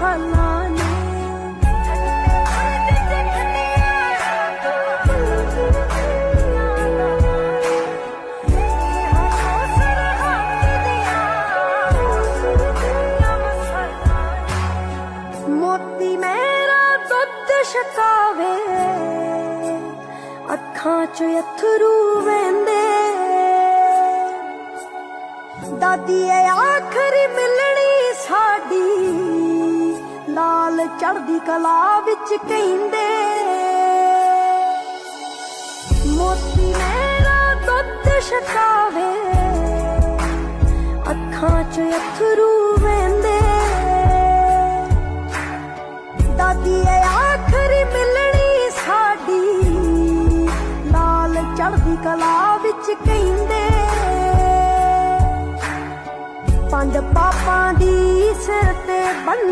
ਹਾਲਾਂ ਨੇ ਮੋਤੀ ਮੇਰਾ ਦੁੱਧ ਛਕਾਵੇ ਅੱਖਾਂ 'ਚ ਅਥਰੂ ਵਹਿੰਦੇ ਦਾਦੀ ਏ ਆਖਰੀ ਮਿਲਣੀ ਚੜਦੀ ਕਲਾ ਵਿੱਚ ਕਹਿੰਦੇ, ਮੋਤੀ ਮੇਰਾ ਦੁੱਧ ਛਕਾਵੇ, ਅੱਖਾਂ 'ਚ ਅਥਰੂ ਵਹਿੰਦੇ ਦਾਦੀ ਏ ਆਖਰੀ ਮਿਲਣੀ ਸਾਡੀ ਲਾਲ ਚੜਦੀ ਕਲਾ ਵਿੱਚ ਕਹਿੰਦੇ। ਪੰਜ ਪਾਪਾਂ ਦੀ ਸਿਰ ਤੇ ਬੰਨੀ